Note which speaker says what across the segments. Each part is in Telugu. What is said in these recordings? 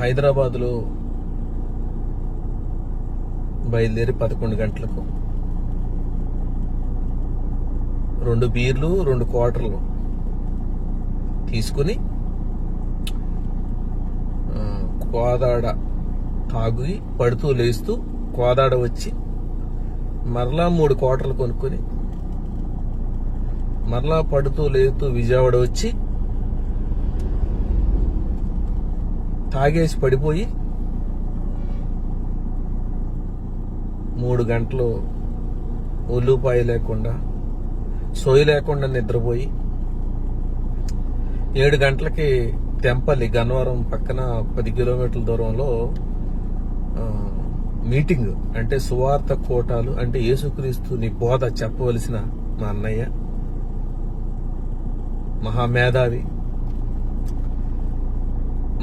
Speaker 1: హైదరాబాద్లో బయలుదేరి పదకొండు గంటలకు రెండు బీర్లు రెండు క్వార్టర్లు తీసుకుని కోదాడ తాగి పడుతూ లేస్తూ కోదాడ వచ్చి మరలా మూడు క్వార్టర్లు కొనుక్కొని మరలా పడుతూ లేస్తూ విజయవాడ వచ్చి తాగేసి పడిపోయి మూడు గంటలు ఉల్లిపాయ లేకుండా సోయి లేకుండా నిద్రపోయి ఏడు గంటలకి తెంపల్లి గన్నవరం పక్కన పది కిలోమీటర్ల దూరంలో మీటింగ్ అంటే సువార్త కోటాలు అంటే యేసుక్రీస్తు నీ బోధ చెప్పవలసిన మా అన్నయ్య మహామేధావి.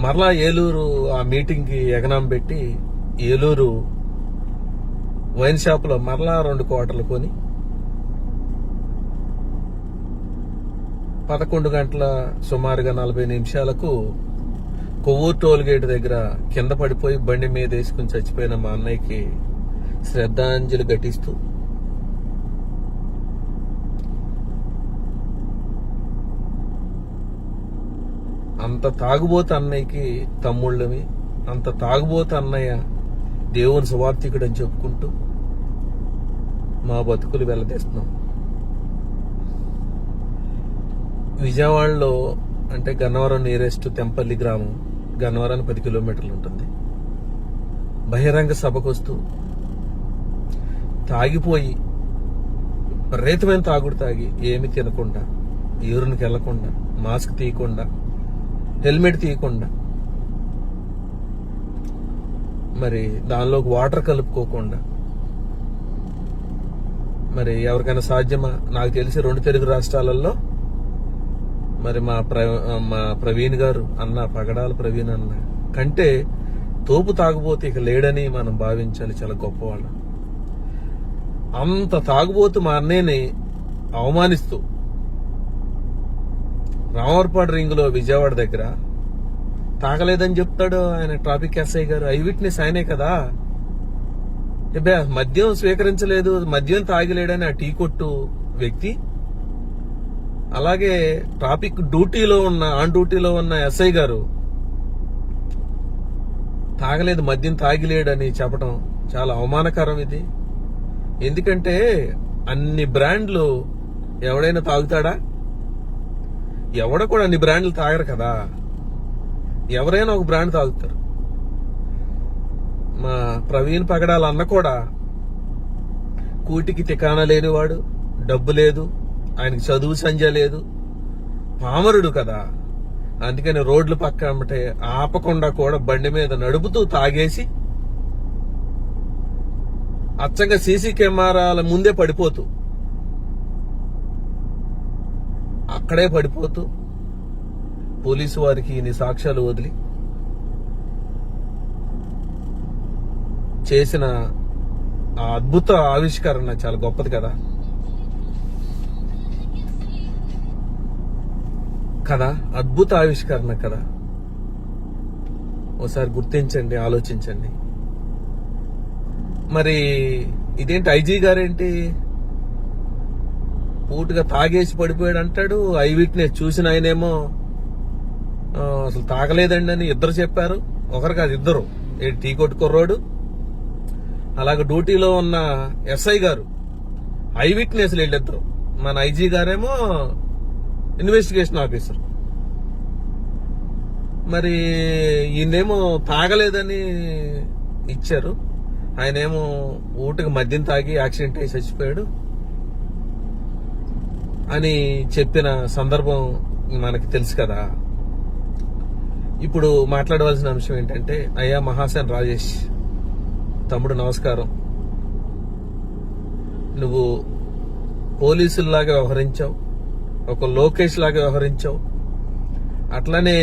Speaker 1: మరలా ఏలూరు ఆ మీటింగ్కి ఎగనాం పెట్టి ఏలూరు వైన్ షాప్లో మరలా రెండు కోటలు కొని పదకొండు గంటల సుమారుగా నలభై నిమిషాలకు కొవ్వూరు టోల్ గేట్ దగ్గర కింద పడిపోయి బండి మీద వేసుకుని చచ్చిపోయిన మా అన్నయ్యకి శ్రద్ధాంజలి ఘటిస్తూ అంత తాగుబోతు అన్నయ్యకి తమ్ముళ్ళవి అంత తాగుబోతు అన్నయ్య దేవుని సువార్థికుడు అని చెప్పుకుంటూ మా బతుకులు వెళ్ళదీస్తున్నాం విజయవాడలో అంటే గన్నవరం నియరెస్ట్ తెంపల్లి గ్రామం గన్నవరానికి పది కిలోమీటర్లు ఉంటుంది. బహిరంగ సభకు వస్తూ తాగిపోయి విపరీతమైన తాగుడు తాగి ఏమి తినకుండా యూరిన్కి వెళ్ళకుండా మాస్క్ తీయకుండా హెల్మెట్ తీయకుండా మరి దానిలోకి వాటర్ కలుపుకోకుండా మరి ఎవరికైనా సాధ్యమా? నాకు తెలిసి రెండు తెలుగు రాష్ట్రాలలో మరి మా ప్ర మా ప్రవీణ్ గారు అన్న పగడాల ప్రవీణ్ అన్న కంటే తోపు తాగుబోతే ఇక లేడని మనం భావించాలి చాలా గొప్పవాళ్ళు. అంత తాగుబోతు మా అన్నయ్యని అవమానిస్తూ రామవరపాడు రింగ్లో విజయవాడ దగ్గర తాగలేదని చెప్తాడు ఆయన ట్రాఫిక్ ఎస్ఐ గారు. ఐ విట్నెస్ ఆయనే కదా. ఎబ్బే, మద్యం స్వీకరించలేదు మద్యం తాగిలేడని ఆ టీ కొట్టు వ్యక్తి. అలాగే ట్రాఫిక్ డ్యూటీలో ఉన్న ఆన్ డ్యూటీలో ఉన్న ఎస్ఐ గారు తాగలేదు మద్యం తాగిలేడని చెప్పడం చాలా అవమానకరం ఇది. ఎందుకంటే అన్ని బ్రాండ్లు ఎవడైనా తాగుతాడా? ఎవడ కూడా అన్ని బ్రాండ్లు తాగరు కదా. ఎవరైనా ఒక బ్రాండ్ తాగుతారు. మా ప్రవీణ్ పగడాల అన్న కూడా కూటికి తికానా లేనివాడు డబ్బు లేదు ఆయనకి చదువు సంజ లేదు పామరుడు కదా. అందుకని రోడ్లు పక్క అమ్మటే ఆపకుండా కూడా బండి మీద నడుపుతూ తాగేసి అచ్చంగా సీసీ కెమెరాల ముందే పడిపోతూ అక్కడే పడిపోతూ పోలీసు వారికి ఇన్ని సాక్ష్యాలు వదిలి చేసిన ఆ అద్భుత ఆవిష్కరణ చాలా గొప్పది కదా. కదా అద్భుత ఆవిష్కరణ కదా ఒకసారి గుర్తించండి ఆలోచించండి. మరి ఇదేంటి ఐజీ గారేంటి? పూర్తిగా తాగేసి పడిపోయాడు అంటాడు. ఐ విట్నెస్ చూసిన ఆయనేమో అసలు తాగలేదండి అని ఇద్దరు చెప్పారు. ఒకరు కాదు ఇద్దరు. టీ కొట్టు కుర్రోడు అలాగే డ్యూటీలో ఉన్న ఎస్ఐ గారు. ఐ విట్నెస్ వీళ్ళిద్దరు. మన ఐజీ గారేమో ఇన్వెస్టిగేషన్ ఆఫీసర్. మరి ఈయనేమో తాగలేదని ఇచ్చారు. ఆయనేమో ఊటికి మద్యం తాగి యాక్సిడెంట్ అయి చచ్చిపోయాడు. అని చెప్పిన సందర్భం మనకి తెలుసు కదా. ఇప్పుడు మాట్లాడవలసిన అంశం ఏంటంటే అయ్యా మహాసేన్ రాజేష్ తమ్ముడు నమస్కారం. నువ్వు పోలీసుల్లాగా వ్యవహరించావు ఒక లోకేష్ లాగా వ్యవహరించావు. అట్లనే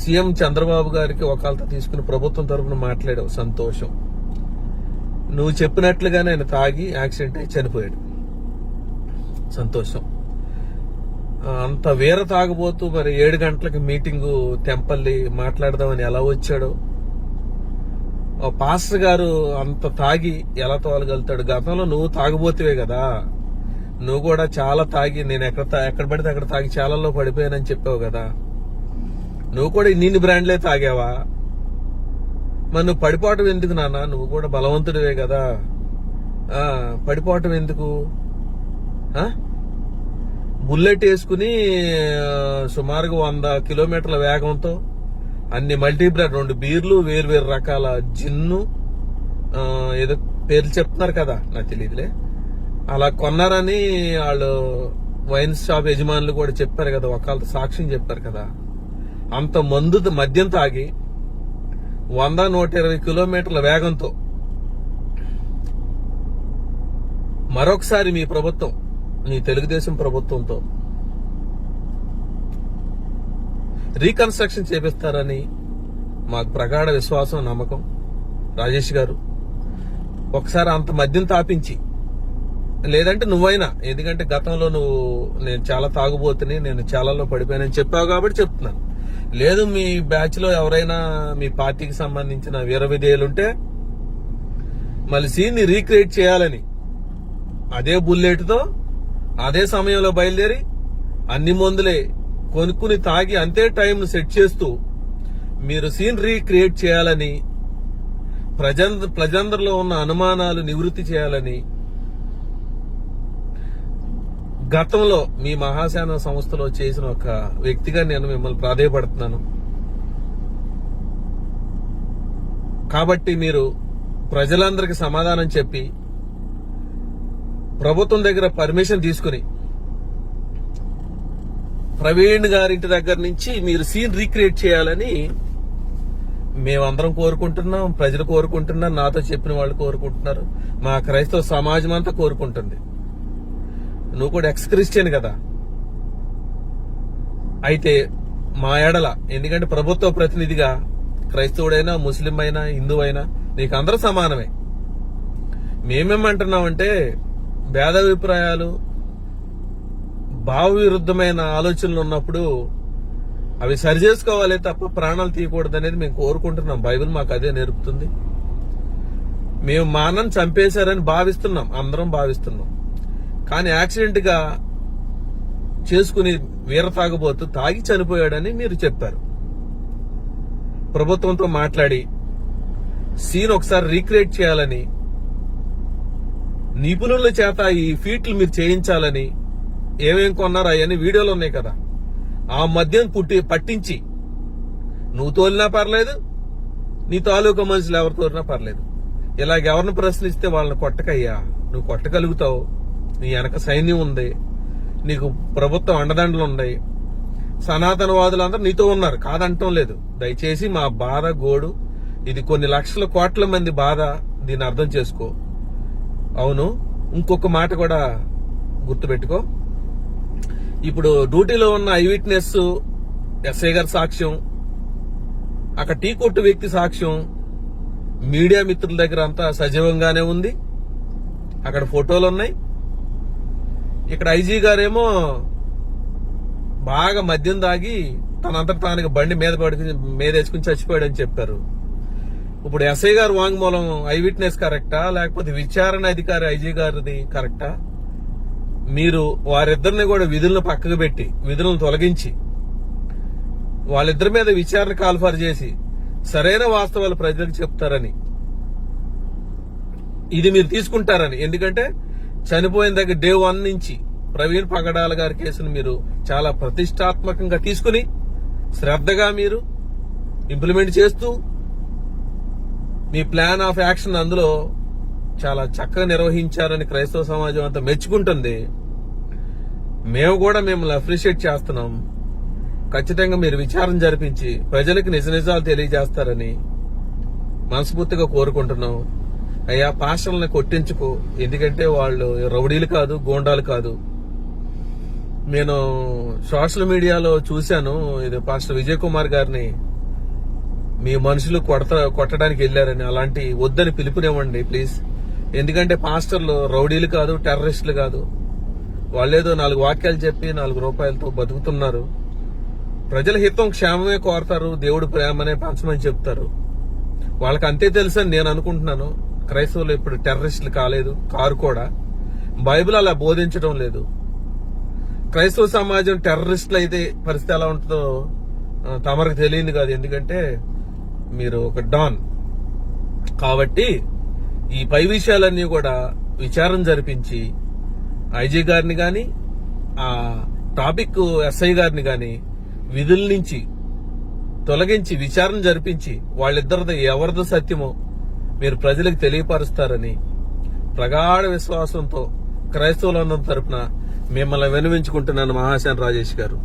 Speaker 1: సీఎం చంద్రబాబు గారికి ఒకళ్ళతో తీసుకుని ప్రభుత్వం తరఫున మాట్లాడావు సంతోషం. నువ్వు చెప్పినట్లుగానే ఆయన తాగి యాక్సిడెంట్ అయి చనిపోయాడు. సంతోషం. అంత వీర తాగబోతూ మరి ఏడు గంటలకు మీటింగు తెంపల్లి మాట్లాడదామని ఎలా వచ్చాడో. ఆ పాస్టర్ గారు అంత తాగి ఎలా తోలగలుగుతాడు? గతంలో నువ్వు తాగబోతువే కదా. నువ్వు కూడా చాలా తాగి నేను ఎక్కడ తా- ఎక్కడ పడితే అక్కడ తాగి చాలాలో పడిపోయానని చెప్పావు కదా. నువ్వు కూడా ఇన్ని బ్రాండ్లే తాగావా? మరి నువ్వు పడిపోవటం ఎందుకు నాన్న? నువ్వు కూడా బలవంతుడివే కదా. పడిపోవటం ఎందుకు? బుల్లెట్ వేసుకుని సుమారుగా వంద కిలోమీటర్ల వేగంతో అన్ని మల్టీ బ్రాండ్ రెండు బీర్లు వేరు వేరు రకాల జిన్ను ఏదో పేర్లు చెప్తున్నారు కదా నాకు తెలియదులే. అలా కొన్నారని వాళ్ళు వైన్ షాప్ యజమానులు కూడా చెప్పారు కదా ఒకళ్ళ సాక్ష్యం చెప్పారు కదా. అంత మందు మద్యం తాగి వంద నూట ఇరవై కిలోమీటర్ల వేగంతో మరొకసారి మీ ప్రభుత్వం మీ తెలుగుదేశం ప్రభుత్వంతో రీకన్స్ట్రక్షన్ చేపిస్తారని మాకు ప్రగాఢ విశ్వాసం నమ్మకం. రాజేష్ గారు ఒకసారి అంత మద్యం తాపించి లేదంటే నువ్వైనా ఎందుకంటే గతంలో నువ్వు నేను చాలా తాగుబోతుని నేను చాలాలో పడిపోయానని చెప్పావు కాబట్టి చెప్తున్నాను. లేదు మీ బ్యాచ్లో ఎవరైనా మీ పార్టీకి సంబంధించిన వీర విధేయులుంటే మళ్ళీ సీన్ని రీక్రియేట్ చేయాలని అదే బుల్లెట్తో అదే సమయంలో బయలుదేరి అన్ని మందులే కొనుక్కుని తాగి అంతే టైం సెట్ చేస్తూ మీరు సీన్ రీక్రియేట్ చేయాలని ప్రజంద ప్రజందరిలో ఉన్న అనుమానాలు నివృత్తి చేయాలని గతంలో మీ మహాశాన సంస్థలో చేసిన ఒక వ్యక్తిగా నేను మిమ్మల్ని ప్రాధేయపడుతున్నాను. కాబట్టి మీరు ప్రజలందరికీ సమాధానం చెప్పి ప్రభుత్వం దగ్గర పర్మిషన్ తీసుకుని ప్రవీణ్ గారింటి దగ్గర నుంచి మీరు సీన్ రీక్రియేట్ చేయాలని మేమందరం కోరుకుంటున్నాం ప్రజలు కోరుకుంటున్నారు నాతో చెప్పిన వాళ్ళు కోరుకుంటున్నారు. మా క్రైస్తవ సమాజం అంతా కోరుకుంటుంది. నువ్వు కూడా ఎక్స్ క్రిస్టియన్ కదా. అయితే మా ఎడల ఎందుకంటే ప్రభుత్వ ప్రతినిధిగా క్రైస్తవుడైనా ముస్లిం అయినా హిందూ అయినా నీకు అందరూ సమానమే మేమేమంటున్నామంటే భేదాభిప్రాయాలు భావ విరుద్ధమైన ఆలోచనలు ఉన్నప్పుడు అవి సరి చేసుకోవాలి తప్ప ప్రాణాలు తీయకూడదు అనేది మేము కోరుకుంటున్నాం. బైబిల్ మాకు అదే నేర్పుతుంది. మేము మానం చంపేశారని భావిస్తున్నాం. అందరం భావిస్తున్నాం. కానీ యాక్సిడెంట్గా చేసుకుని వీర తాగబోతూ తాగి చనిపోయాడని మీరు చెప్పారు. ప్రభుత్వంతో మాట్లాడి సీన్ ఒకసారి రీక్రియేట్ చేయాలని నిపుణుల చేత ఈ ఫీట్లు మీరు చేయించాలని ఏమేం కొన్నారో అవన్నీ వీడియోలు ఉన్నాయి కదా. ఆ మద్యం పుట్టి పట్టించి. నువ్వు తోలినా పర్లేదు నీ తాలూకా మనుషులు ఎవరు తోలినా పర్లేదు. ఇలాగ ఎవరిని ప్రశ్నిస్తే వాళ్ళని కొట్టకయ్యా నువ్వు కొట్టగలుగుతావు. నీ వెనక సైన్యం ఉంది నీకు ప్రభుత్వం అండదండలు ఉన్నాయి. సనాతనవాదులందరూ నీతో ఉన్నారు కాదంటం లేదు. దయచేసి మా బాధ గోడు ఇది కొన్ని లక్షల కోట్ల మంది బాధ దీన్ని అర్థం చేసుకో. అవును. ఇంకొక మాట కూడా గుర్తుపెట్టుకో. ఇప్పుడు డ్యూటీలో ఉన్న ఐ విట్నెస్ ఎస్ఐ గారి సాక్ష్యం అక్కడ టీ కొట్టు వ్యక్తి సాక్ష్యం మీడియా మిత్రుల దగ్గర అంతా సజీవంగానే ఉంది. అక్కడ ఫోటోలు ఉన్నాయి. ఇక్కడ ఐజీ గారేమో బాగా మద్యం దాగి తనంతట తానికి బండి మీద పడి మీద వేసుకుని చచ్చిపోయాడని చెప్పారు. ఇప్పుడు ఎస్ఐ గారు వాంగ్మూలం ఐ విట్నెస్ కరెక్టా లేకపోతే విచారణ అధికారి ఐజీ గారిది కరెక్టా మీరు వారిద్దరిని కూడా విధులను పక్కకు పెట్టి విధులను తొలగించి వాళ్ళిద్దరి మీద విచారణ కాల్ఫర్ చేసి సరైన వాస్తవాలు ప్రజలకు చెప్తారని. ఇది మీరు తీసుకుంటారని. ఎందుకంటే చనిపోయిన దగ్గర డే వన్ నుంచి ప్రవీణ్ పగడాల గారి కేసును మీరు చాలా ప్రతిష్టాత్మకంగా తీసుకుని శ్రద్ధగా మీరు ఇంప్లిమెంట్ చేస్తూ మీ ప్లాన్ ఆఫ్ యాక్షన్ అందులో చాలా చక్కగా నిర్వహించారని క్రైస్తవ సమాజం అంతా మెచ్చుకుంటుంది. మేము కూడా మిమ్మల్ని అప్రిషియేట్ చేస్తున్నాం. ఖచ్చితంగా మీరు విచారణ జరిపించి ప్రజలకు నిజ నిజాలు తెలియజేస్తారని మనస్ఫూర్తిగా కోరుకుంటున్నాం. అయ్యా పాషల్ని కొట్టించుకో ఎందుకంటే వాళ్ళు రౌడీలు కాదు గోండాలు కాదు. నేను సోషల్ మీడియాలో చూశాను ఇది పాస్టర్ విజయ్ కుమార్ గారిని మీ మనుషులు కొడత కొట్టడానికి వెళ్ళారని అలాంటి వద్దని పిలుపునివ్వండి ప్లీజ్. ఎందుకంటే పాస్టర్లు రౌడీలు కాదు టెర్రరిస్టులు కాదు. వాళ్ళేదో నాలుగు వాక్యాలు చెప్పి నాలుగు రూపాయలతో బతుకుతున్నారు. ప్రజల హితం క్షేమమే కోరతారు దేవుడు ప్రేమనే పంచమని చెప్తారు. వాళ్ళకి అంతే తెలుసని నేను అనుకుంటున్నాను. క్రైస్తవులు ఇప్పుడు టెర్రరిస్టులు కాలేదు కారు కూడా. బైబిల్ అలా బోధించడం లేదు. క్రైస్తవ సమాజం టెర్రరిస్టులు అయితే పరిస్థితి ఎలా ఉంటుందో తమరికి తెలియదు కాదు. ఎందుకంటే మీరు ఒక డాన్. కాబట్టి ఈ పై విషయాలన్నీ కూడా విచారం జరిపించి ఐజీ గారిని కానీ ఆ టాపిక్ ఎస్ఐ గారిని కానీ విధుల నుంచి తొలగించి విచారణ జరిపించి వాళ్ళిద్దరిది ఎవరిది సత్యమో మీరు ప్రజలకు తెలియపరుస్తారని ప్రగాఢ విశ్వాసంతో క్రైస్తవులందరి తరపున మిమ్మల్ని వినవించుకుంటున్నాను మహాశాన్ రాజేష్ గారు.